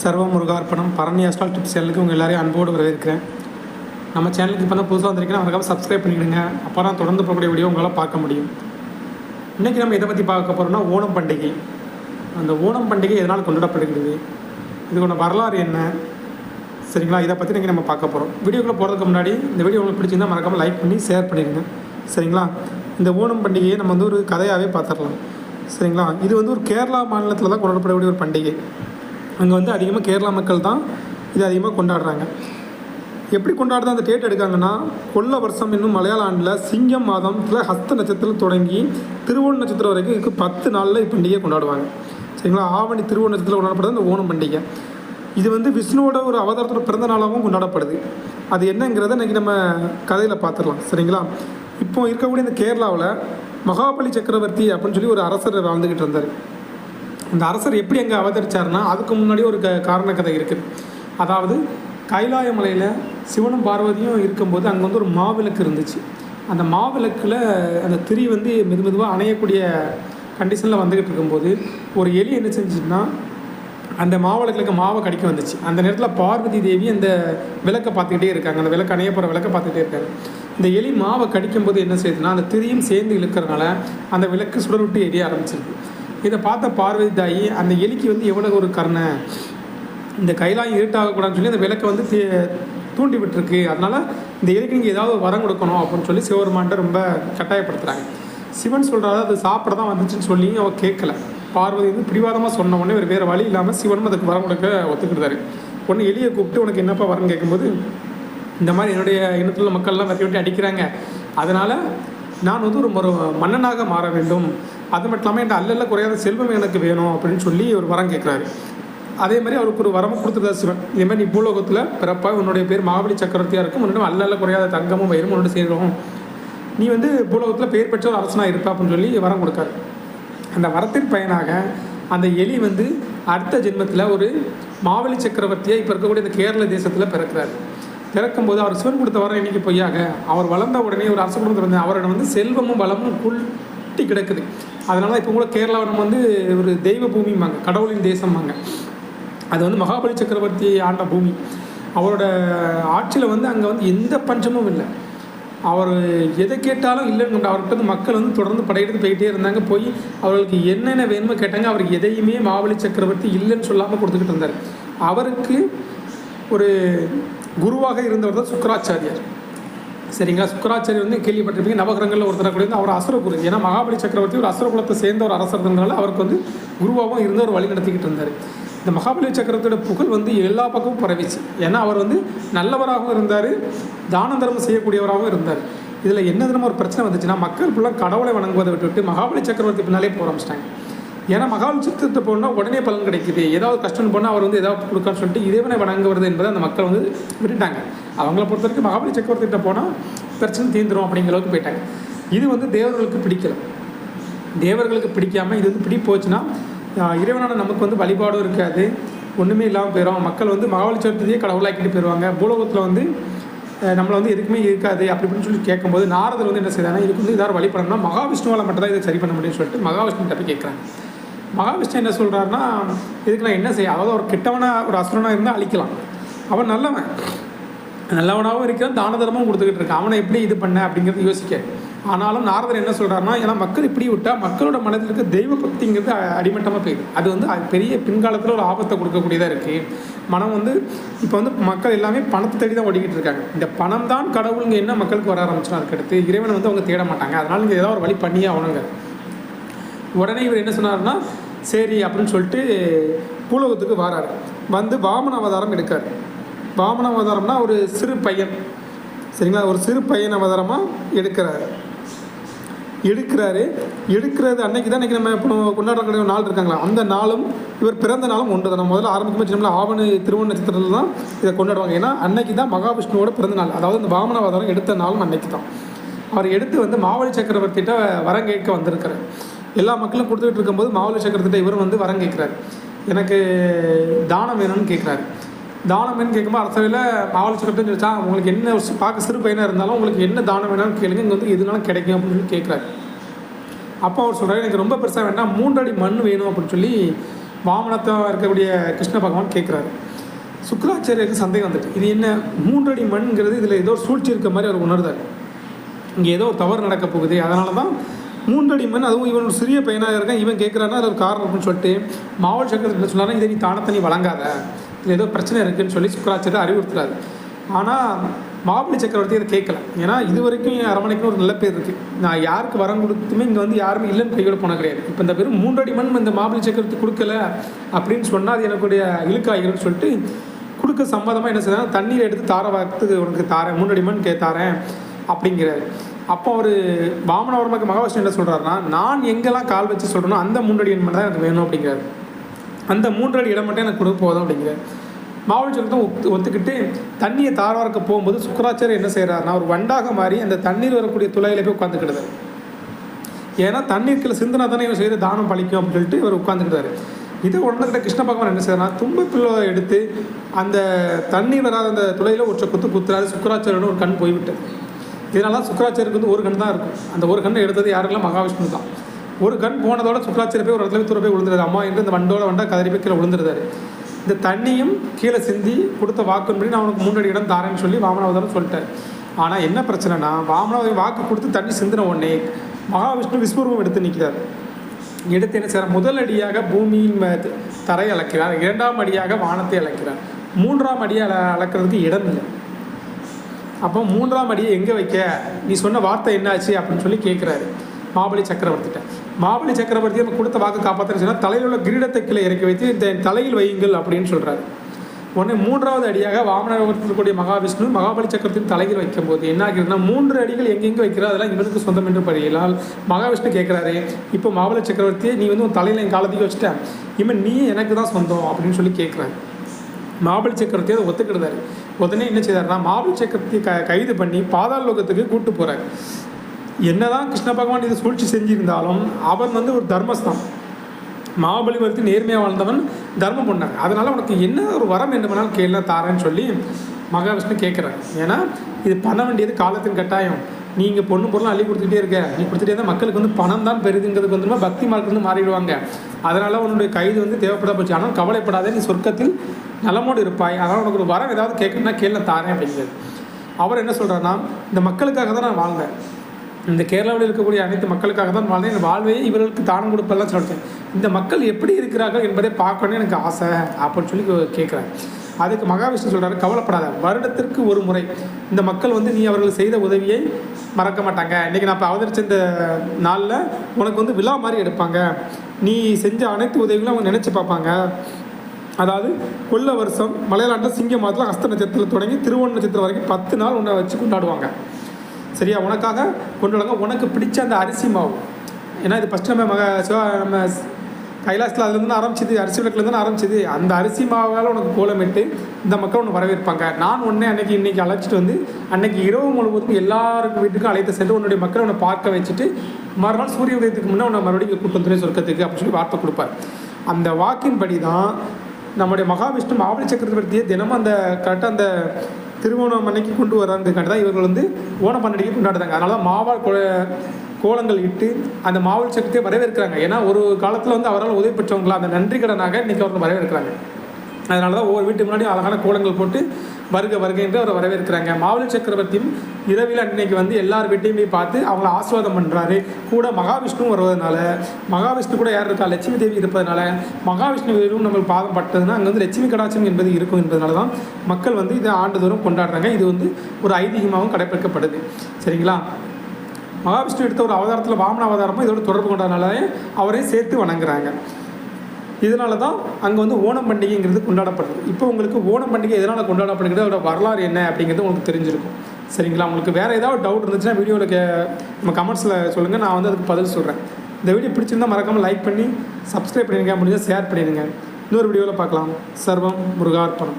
சர்வ முருகார்ப்பணம் பரணி அஸ்டால் டிப்ஸ் சேனலுக்கு உங்கள் எல்லாரையும் அன்போடு வரவேற்கிறேன். நம்ம சேனலுக்கு இப்போ தான் புதுசாக வந்திருக்கீங்கன்னா மறக்காம சப்ஸ்கிரைப் பண்ணிவிடுங்க அப்போ தான் தொடர்ந்து போகக்கூடிய வீடியோ உங்களால் பார்க்க முடியும். இன்றைக்கி நம்ம இதை பற்றி பார்க்க போகிறோம்னா ஓணம் பண்டிகை. அந்த ஓணம் பண்டிகை எதனால் கொண்டாடப்படுகிறது? இதுக்கான வரலாறு என்ன? சரிங்களா? இதை பற்றி இன்றைக்கி நம்ம பார்க்க போகிறோம் வீடியோக்குள்ளே போகிறதுக்கு முன்னாடி இந்த வீடியோ உங்களுக்கு பிடிச்சிருந்தா மறக்காமல் லைக் பண்ணி ஷேர் பண்ணிடுங்க. சரிங்களா? இந்த ஓணம் பண்டிகையை நம்ம வந்து ஒரு கதையாகவே பார்த்துடலாம். சரிங்களா? இது வந்து ஒரு கேரளா மாநிலத்தில் தான் கொண்டாடப்படக்கூடிய ஒரு பண்டிகை. அங்கே வந்து அதிகமாக கேரளா மக்கள் தான் இது அதிகமாக கொண்டாடுறாங்க. எப்படி கொண்டாடுறது? அந்த டேட் எடுக்காங்கன்னா கொல்ல வருஷம் என்னும் மலையாள ஆண்டில் சிங்கம் மாதத்தில் ஹஸ்த நட்சத்திரம் தொடங்கி திருவோண நட்சத்திரம் வரைக்கும் இதுக்கு பத்து நாளில் இப்பண்டிகை கொண்டாடுவாங்க. சரிங்களா? ஆவணி திருவோண நட்சத்திரம் கொண்டாடப்படுது அந்த ஓணம் பண்டிகை. இது வந்து விஷ்ணுவோட ஒரு அவதாரத்தோட பிறந்த நாளாகவும் கொண்டாடப்படுது. அது என்னங்கிறத இன்றைக்கி நம்ம கதையில் பார்த்துடலாம். சரிங்களா? இப்போ இருக்கக்கூடிய இந்த கேரளாவில் மகாபலி சக்கரவர்த்தி அப்படின்னு சொல்லி ஒரு அரசர் வாழ்ந்துக்கிட்டு இருந்தார். அந்த அரசர் எப்படி அங்கே அவதரிச்சார்னா அதுக்கு முன்னாடி ஒரு க காரண கதை இருக்குது அதாவது கைலாய மலையில் சிவனும் பார்வதியும் இருக்கும்போது அங்கே வந்து ஒரு மாவிளக்கு இருந்துச்சு. அந்த மாவிளக்கில் அந்த திரி வந்து மெது மெதுவாக அணையக்கூடிய கண்டிஷனில் வந்துக்கிட்டு இருக்கும்போது ஒரு எலி என்ன செஞ்சுச்சுன்னா அந்த மாவிளக்கிலுக்கு மாவை கடிக்க வந்துச்சு. அந்த நேரத்தில் பார்வதி தேவி அந்த விளக்கை பார்த்துக்கிட்டே இருக்காங்க. அந்த விளக்கு அணைய போகிற விளக்கை பார்த்துக்கிட்டே இருக்காங்க இந்த எலி மாவை கடிக்கும்போது என்ன செய்யுதுன்னா அந்த திரியும் சேர்ந்து இழுக்கிறனால அந்த விளக்கு சுடர் விட்டு எரிய ஆரம்பிச்சிருக்கு இதை பார்த்த பார்வதி தாயி அந்த எலிக்கு வந்து எவ்வளோ ஒரு கருணை. இந்த கையெல்லாம் இருட்டாகக்கூடாதுன்னு சொல்லி அந்த விளக்கை வந்து தீ- தூண்டி விட்டுருக்கு. அதனால் இந்த எலிக்கு நீங்கள் ஏதாவது ஒரு வரம் கொடுக்கணும் அப்படின்னு சொல்லி சிவபெருமான்ட்ட ரொம்ப கட்டாயப்படுத்துகிறாங்க சிவன் சொல்கிறாரு அது சாப்பிட தான் வந்துச்சுன்னு சொல்லி அவன் கேட்கல. பார்வதி வந்து பிடிவாதமாக சொன்ன உடனே ஒரு வேறு வழி இல்லாமல் சிவனும் அதுக்கு வரம் கொடுக்க ஒத்துக்கிட்டாரு. ஒன்று எலியை கூப்பிட்டு உனக்கு என்னப்பா வரம் கேட்கும்போது இந்த மாதிரி என்னுடைய இனத்தில் உள்ள மக்கள்லாம் வெட்டி விட்டு அடிக்கிறாங்க. அதனால் நான் வந்து ஒரு ஒரு மன்னனாக மாற வேண்டும். அது மட்டும் இல்லாமல் என் அல்லல்ல குறையாத செல்வம் எனக்கு வேணும் அப்படின்னு சொல்லி ஒரு வரம் கேட்குறாரு அதே மாதிரி அவருக்கு ஒரு வரமும் கொடுத்துருந்தார் சிவன். இதே மாதிரி நீ பூலோகத்தில் பிறப்பா உன்னுடைய பேர் மகாபலி சக்கரவர்த்தியாக இருக்கும். உன்னிடம் அல்லல்ல குறையாத தங்கமும் வயிறும் உன்னோட சேரும் நீ வந்து பூலோகத்தில் பெயர் பெற்ற ஒரு அரசனாக இருப்பா அப்படின்னு சொல்லி வரம் கொடுக்காரு. அந்த வரத்தின் பயனாக அந்த எலி வந்து அடுத்த ஜென்மத்தில் ஒரு மாவழி சக்கரவர்த்தியாக இப்போ இருக்கக்கூடிய இந்த கேரள தேசத்தில் பிறக்கிறார். பிறக்கும்போது அவர் சிவன் கொடுத்த வரம் இன்னைக்கு பொய்யாக? அவர் வளர்ந்த உடனே ஒரு அரசு குடும்பத்தில் வந்து அவரிடம் வந்து செல்வமும் வளமும் குட்டி கிடக்குது. அதனால இப்போ கூட கேரளாவை நம்ம வந்து ஒரு தெய்வ பூமிம்பாங்க கடவுளின் தேசம்பாங்க. அது வந்து மகாபலி சக்கரவர்த்தி ஆண்ட பூமி. அவரோட ஆட்சியில் வந்து அங்கே வந்து எந்த பஞ்சமும் இல்லை. அவர் எதை கேட்டாலும் இல்லைன்னு அவர்கிட்ட வந்து மக்கள் வந்து தொடர்ந்து படையெடுத்து போயிட்டே இருந்தாங்க. போய் அவர்களுக்கு என்னென்ன வேணுமோ கேட்டாங்க. அவருக்கு எதையுமே மாவலி சக்கரவர்த்தி இல்லைன்னு சொல்லாமல் கொடுத்துக்கிட்டு இருந்தார். அவருக்கு ஒரு குருவாக இருந்தவர் தான் சுக்கராச்சாரியார். சரிங்களா? சுக்கராச்சாரியர் வந்து கேள்விப்பட்டிருப்பீங்க. நவகிரகங்களில் ஒருத்தர் கூட இருந்து அவர் அசுர குரு ஏன்னா மகாபலி சக்கரவர்த்தி ஒரு அசுர குலத்தை சேர்ந்த ஒரு அரசர் இருந்தனால அவருக்கு வந்து குருவாகவும் இருந்து ஒரு வழி நடத்திக்கிட்டு இருந்தார். இந்த மகாபலி சக்கரவர்த்தியோட புகழ் வந்து எல்லா பக்கமும் பரவிச்சு. ஏன்னா அவர் வந்து நல்லவராகவும் இருந்தார். தான தர்மம் செய்யக்கூடியவராகவும் இருந்தார். இதில் என்ன தினமும் ஒரு பிரச்சனை வந்துச்சுன்னா மக்கள் ஃபுல்லாக கடவுளை வணங்குவதை விட்டுவிட்டு மகாபலி சக்கரவர்த்தி பின்னாலே போக ஆரம்பிச்சிட்டாங்க. ஏன்னா மகாபலி சக்கரத்தை போனால் உடனே பலன் கிடைக்குது. ஏதாவது கஷ்டம்னு போனால் அவர் வந்து ஏதாவது கொடுக்கான்னு சொல்லிட்டு இறைவனை வணங்குவது என்பதை அந்த மக்கள் வந்து விட்டுட்டாங்க அவங்கள பொறுத்த வரைக்கும் மகாபலி சக்கரவர்த்திட்ட போனால் பிரச்சனை தீந்துடும் அப்படிங்கிற அளவுக்கு போயிட்டாங்க. இது வந்து தேவர்களுக்கு பிடிக்கல. தேவர்களுக்கு பிடிக்காமல் இது வந்து பிடி போச்சுன்னா இறைவனான நமக்கு வந்து வழிபாடும் இருக்காது. ஒன்றுமே இல்லாமல் போயிடும் மக்கள் வந்து மகாபலி சக்கரத்தையே கடவுளாக்கிட்டு போயிடுவாங்க பூலோகத்தில் வந்து நம்மளை வந்து எதுக்குமே இருக்காது அப்படி இப்படின்னு சொல்லி கேட்கும்போது நாரதர் வந்து என்ன செய்தாங்கன்னா இதுக்கு வந்து ஏதாவது வழி பண்ணணும்னா மகாவிஷ்ணுவால் மட்டும் தான் இதை சரி பண்ண முடியும்னு சொல்லிட்டு மகாவிஷ்ணு போய் கேட்குறாங்க. மகாவிஷ்ணு என்ன சொல்கிறாருன்னா இதுக்கு நான் என்ன செய்ய அதாவது ஒரு கெட்டவனாக ஒரு அசுரனாக இருந்தால் அழிக்கலாம். அவன் நல்லவன். நல்லவனாகவும் இருக்கிறான் தான தர்மமும் கொடுத்துக்கிட்டு இருக்கான். அவனை எப்படி இது பண்ண அப்படிங்கிறது யோசிக்க. ஆனாலும் நாரதர் என்ன சொல்கிறாருன்னா ஏன்னா மக்கள் இப்படி விட்டால் மக்களோட மனதில் இருக்க தெய்வ பக்திங்கிறது அடிமட்டமாக போயிடுது. அது வந்து அது பெரிய பின்காலத்தில் ஒரு ஆபத்தை கொடுக்கக்கூடியதாக இருக்குது மனம் வந்து இப்போ வந்து மக்கள் எல்லாமே பணத்தை தேடி தான் ஓடிக்கிட்டு இருக்காங்க. இந்த பணம் தான் கடவுளுங்க என்ன மக்களுக்கு வர ஆரம்பிச்சோம் அதுக்கடுத்து இறைவனை வந்து அவங்க தேட மாட்டாங்க. அதனால் இங்கே ஏதாவது ஒரு வழி பண்ணியே ஆகணுங்க. உடனே இவர் என்ன சொன்னாருன்னா சரி அப்படின்னு சொல்லிட்டு பூலோகத்துக்கு வராரு. வந்து வாமன அவதாரம் எடுக்கார். வாமன அவதாரம்னா ஒரு சிறு பையன். சரிங்களா? ஒரு சிறு பையன் அவதாரமாக எடுக்கிறாரு. எடுக்கிறாரு. எடுக்கிறது அன்னைக்கு தான் இன்றைக்கி நம்ம இப்போ கொண்டாடக்கூடிய நாள் இருக்காங்களா? அந்த நாளும் இவர் பிறந்த நாளும் ஒன்று தான் முதல்ல ஆரம்பிக்கும் நம்மள ஆவணி திருவண்ண நட்சத்திரத்தில் தான் இதை கொண்டாடுவாங்க. ஏன்னா அன்னைக்கு தான் மகாவிஷ்ணுவோட பிறந்த நாள். அதாவது இந்த வாமன அவதாரம் எடுத்த நாளும் அன்னைக்கு தான் அவர் எடுத்து வந்து மாவழி சக்கரவர்த்திகிட்ட வரம் கேட்க வந்திருக்கிறார். எல்லா மக்களும் கொடுத்துக்கிட்டு இருக்கும்போது மாவழி சக்கரத்திட்ட இவர் வந்து வரம் கேட்குறாரு. எனக்கு தானம் வேணும்னு கேட்குறாரு. தானம் வேணும்னு கேட்கும்போது அரசவையில் மாவழி சக்கரவர்த்தி சொல்லிச்சா உங்களுக்கு என்ன பார்க்க சிறு பையனாக இருந்தாலும் உங்களுக்கு என்ன தானம் வேணும்னு கேளுங்க இங்கே வந்து எதுனாலும் கிடைக்கும் அப்படின்னு சொல்லி கேட்குறாரு. அப்போ அவர் சொல்கிறார் எனக்கு ரொம்ப பெருசாக வேண்டாம் மூன்றடி மண் வேணும் அப்படின்னு சொல்லி வாமனத்தை இருக்கக்கூடிய கிருஷ்ண பகவான் கேட்குறாரு. சுக்கராச்சாரியருக்கு சந்தேகம் வந்துட்டு இது என்ன மூன்றடி மண்ங்கிறது இதில் ஏதோ ஒரு சூழ்ச்சி இருக்க மாதிரி அவர் உணர்ந்தார். இங்கே ஏதோ ஒரு தவறு நடக்க போகுது அதனால தான் மூன்றடி மண் அதுவும் இவன் ஒரு சிறிய பையனாக இருக்கான் இவன் கேட்குறான்னா அது ஒரு காரணம் அப்படின்னு சொல்லிட்டு மாவட்ட சக்கரத்தில் சொன்னாலும் இதை நீ தானத்தனி வழங்காத. இதில் ஏதோ பிரச்சனை இருக்குன்னு சொல்லி சுக்கராச்சாரியர் அறிவுறுத்துறாரு. ஆனால் மாப்பிள்ளை சக்கரவர்த்தி அதை கேட்கல ஏன்னா இது வரைக்கும் என் அரமனைக்குன்னு ஒரு நல்ல பேர் இருக்குது நான் யாருக்கு வரம் கொடுத்துமே இங்கே வந்து யாருமே இல்லைன்னு கையோட போன கிடையாது. இப்போ இந்த பேரும் மூன்றடி மண் இந்த மாப்பிள்ளை சக்கரவர்த்தி கொடுக்கல அப்படின்னு சொன்னால் அது எனக்குடைய இழுக்காகிறன்னு சொல்லிட்டு கொடுக்க சம்மதமாக என்ன செய்யறாங்க தண்ணீர் எடுத்து தார வார்த்துக்கு உனக்கு தாரேன். மூன்றடி மண் கே தாரேன் அப்படிங்கிறாரு. அப்போ அவர் வாமனவர்மக்கு மகாவிஷ்ணு என்ன சொல்கிறாருன்னா நான் எங்கெல்லாம் கால் வச்சு சொல்கிறேனோ அந்த மூன்றடி இடம் தான் எனக்கு வேணும் அப்படிங்கிறாரு. அந்த மூன்றடி இடம் மட்டும் எனக்கு கொடுக்க போதும் அப்படிங்கிறார். மாவட்டத்தை ஒத்து ஒத்துக்கிட்டு தண்ணியை தாரவார்க்க போகும்போது சுக்கராச்சாரியர் என்ன செய்கிறாருன்னா ஒரு வண்டாக மாறி அந்த தண்ணீர் வரக்கூடிய துளையில போய் உட்காந்துக்கிடுது ஏன்னா தண்ணீர்க்குள்ள சிந்தனை தானே இவர் செய்து தானம் பழிக்கும் அப்படின்னு சொல்லிட்டு இவர் உட்காந்துக்கிட்டாரு இதை உடனே கிருஷ்ண பகவான் என்ன செய்யறாருன்னா தும்பு பிள்ளை எடுத்து அந்த தண்ணீர் வராத அந்த துளையில ஒரு குத்து குத்துறாரு சுக்கராச்சாரியனு ஒரு கண் போய்விட்டது. இதனால தான் சுக்கராச்சாரியருக்கு வந்து ஒரு கண் தான் இருக்கும். அந்த ஒரு கண்ணை எடுத்தது யாரெல்லாம் மகாவிஷ்ணு தான். ஒரு கண் போனதோட சுக்கராச்சாரிய போய் ஒரு இடத்துல தூர போய் விழுந்துருது. அம்மா என்று இந்த வண்டோட வண்டா கதறி போய் கீழே விழுந்துருந்தாரு இந்த தண்ணியும் கீழே சிந்தி கொடுத்த வாக்குன்படி நான் அவனுக்கு முன்னாடி இடம் தாரேன்னு சொல்லி வாமனாவதாரம் சொல்லிட்டார். ஆனால் என்ன பிரச்சனைனா வாமனாவதி வாக்கு கொடுத்து தண்ணி சிந்தின உடனே மகாவிஷ்ணு விஸ்வரூபம் எடுத்து நிற்கிறார் எடுத்து என்ன செய்கிறார் முதல் அடியாக பூமியின் தரையை அளக்கிறார் இரண்டாம் அடியாக வானத்தை அளக்கிறார் மூன்றாம் அடியை அள அளக்கிறதுக்கு இடம் இல்லை. அப்போ மூன்றாம் அடியை எங்கே வைக்க? நீ சொன்ன வார்த்தை என்னாச்சு அப்படின்னு சொல்லி கேட்குறாரு மாபலி சக்கரவர்த்திட்ட. மாபலி சக்கரவர்த்தி நம்ம கொடுத்த வாக்கு காப்பாற்றுன்னு சொன்னால் தலையில் உள்ள கிரீடத்தை கீழே இறக்கி வைத்து இந்த தலையில் வையுங்கள் அப்படின்னு சொல்கிறாரு உடனே மூன்றாவது அடியாக வாமனத்திற்குரிய மகாவிஷ்ணு மகாபலி சக்கரத்தின் தலையில் வைக்கும்போது என்ன ஆகிறதுனா மூன்று அடிகள் எங்கெங்கே வைக்கிறோ அதெல்லாம் இவனுக்கு சொந்தம் என்று படையலால் மகாவிஷ்ணு கேட்குறாரு இப்போ மாபலி சக்கரவர்த்தியை நீ வந்து உன் தலையில் என் காலத்துக்கு வச்சுட்டேன் இவன் நீ எனக்கு தான் சொந்தம் அப்படின்னு சொல்லி கேட்குறாரு மாபலி சக்கரவர்த்தி அதை ஒத்துக்கிடுதாரு உடனே என்ன செய்தார்னா மாபலி சக்கரவர்த்தி க கைது பண்ணி பாதாள லோகத்துக்கு கூட்டு போகிறார் என்னதான் கிருஷ்ண பகவான் இது சூழ்ச்சி செஞ்சிருந்தாலும் அவன் வந்து ஒரு தர்மஸ்தான். மகாபலி நேர்மையாக வாழ்ந்தவன் தர்மம் பண்ணாங்க. அதனால் உனக்கு என்ன ஒரு வரம் என்ன பண்ணாலும் கேள்வி தாரேன்னு சொல்லி மகாவிஷ்ணு கேட்குறாரு. ஏன்னா இது பண்ண வேண்டியது காலத்தின் கட்டாயம். நீங்கள் பொண்ணு பொருளும் அள்ளி கொடுத்துட்டே இருக்க. நீ கொடுத்துட்டே இருந்தால் மக்களுக்கு வந்து பணம் தான் பெருதுங்கிறதுக்கு வந்து பக்தி மார்க்கு வந்து மாறிடுவாங்க. அதனால் உன்னுடைய கைது வந்து தேவைப்பட போச்சு. ஆனால் கவலைப்படாதே நீ சொர்க்கத்தில் நலமோடு இருப்பாய். அதனால் உனக்கு ஒரு வரம் ஏதாவது கேட்கணும்னா கேள்வி தாரேன் அப்படிங்கிறது. அவர் என்ன சொல்கிறாருன்னா இந்த மக்களுக்காக தான் நான் வாழ்ந்தேன். இந்த கேரளாவில் இருக்கக்கூடிய அனைத்து மக்களுக்காக தான் வாழ்ந்தேன். என் வாழ்வையே இவர்களுக்கு தானம் கொடுப்பெல்லாம் சொல்லிட்டேன். இந்த மக்கள் எப்படி இருக்கிறார்கள் என்பதை பார்க்கணும்னு எனக்கு ஆசை அப்படின்னு சொல்லி கேட்குறாரு. அதுக்கு மகாவிஷ்ணு சொல்கிறாரு கவலைப்படாத வருடத்திற்கு ஒரு முறை இந்த மக்கள் வந்து நீ அவர்கள் செய்த உதவியை மறக்க மாட்டாங்க. இன்றைக்கி நான் இப்போ அவதரிச்ச இந்த நாளில் உனக்கு வந்து விழா மாதிரி எடுப்பாங்க. நீ செஞ்ச அனைத்து உதவிகளும் அவங்க நினச்சி பார்ப்பாங்க. அதாவது கொல்ல வருஷம் மலையாளத்தில் சிங்க மாதத்தில் ஹஸ்த நட்சத்திரத்தில் தொடங்கி திருவண்ண நட்சத்திரம் வரைக்கும் பத்து நாள் உன்னை வச்சு கொண்டாடுவாங்க. சரியா? உனக்காக கொண்டாடுவாங்க. உனக்கு பிடிச்ச அந்த அரிசி மாவு. ஏன்னா இது ஃபஸ்ட்டு நம்ம மக சிவா நம்ம கைலாசத்தில் அதுலேருந்து ஆரம்பிச்சது அரிசி விளக்குலேருந்து ஆரம்பிச்சது. அந்த அரிசி மாவால் உனக்கு கோலமிட்டு இந்த மக்கள் உன்னை வரவேற்பாங்க. நான் உன்னை அன்னைக்கு இன்றைக்கி அழைச்சிட்டு வந்து அன்னைக்கு இரவு முழுவதும் எல்லாருக்கும் வீட்டுக்கும் அழைத்து சென்று உன்னுடைய மக்களை உன்னை பார்க்க வச்சுட்டு மறுநாள் சூரிய உதயத்துக்கு முன்னே உன்னை மறுபடியும் கூட்டம் துணை சொர்க்கத்துக்கு அப்படின்னு சொல்லி வார்த்தை கொடுப்பார். அந்த வாக்கின்படி தான் நம்முடைய மகாவிஷ்ணு மாவளி சக்கரவர்த்தியை தினமும் அந்த கரெக்டாக அந்த திருவோணம் அன்னைக்கு கொண்டு வராதுக்காண்டி தான் இவர்கள் வந்து ஓண பண்டிகை கொண்டாடுறாங்க. அதனால தான் மாவா கோலங்கள் இட்டு அந்த மாவல் சக்கரத்தை வரவேற்கிறாங்க. ஏன்னா ஒரு காலத்தில் வந்து அவரால் உதவி பெற்றவங்களா அந்த நன்றி கடனாக இன்றைக்கி அவர்கள் வரவேற்கிறாங்க. அதனால தான் ஒவ்வொரு வீட்டு முன்னாடியும் அழகான கோலங்கள் போட்டு வருக வருக என்று அவரை வரவேற்கிறாங்க. மாவளி சக்கரவர்த்தியும் இரவில் அன்னைக்கு வந்து எல்லார் வீட்டையும் போய் பார்த்து அவங்கள ஆசீர்வாதம் பண்ணுறாரு கூட மகாவிஷ்ணுவும் வருவதனால மகாவிஷ்ணு கூட யார் இருக்கா? லட்சுமி தேவி இருப்பதனால மகாவிஷ்ணு வேலும் நம்ம பாதம் பட்டதுன்னா அங்கே வந்து லட்சுமி கடாட்சம் என்பது இருக்கும் என்பதனால தான் மக்கள் வந்து இதை ஆண்டுதோறும் கொண்டாடுறாங்க. இது வந்து ஒரு ஐதீகமாகவும் கடைப்பிடிக்கப்படுது. சரிங்களா? மகாவிஷ்ணு எடுத்த ஒரு அவதாரத்தில் வாமன அவதாரமும் இதோட தொடர்பு கொண்டதுனால அவரையும் சேர்த்து வணங்குறாங்க. இதனால தான் அங்கே வந்து ஓணம் பண்டிகைங்கிறது கொண்டாடப்படுது. இப்போ உங்களுக்கு ஓணம் பண்டிகை எதனால் கொண்டாடப்படுகிறது? அதோட வரலாறு என்ன அப்படிங்கிறது உங்களுக்கு தெரிஞ்சிருக்கும். சரிங்களா? உங்களுக்கு வேறு ஏதாவது டவுட் இருந்துச்சுன்னா வீடியோவில் கே நம்ம கமெண்ட்ஸில் சொல்லுங்கள் நான் வந்து அதுக்கு பதில் சொல்கிறேன் இந்த வீடியோ பிடிச்சிருந்தா மறக்காமல் லைக் பண்ணி சப்ஸ்கிரைப் பண்ணிடுங்க முடிஞ்சால் ஷேர் பண்ணிடுங்க இன்னொரு வீடியோவில் பார்க்கலாம். சர்வம் முருகார்ப்பணம்.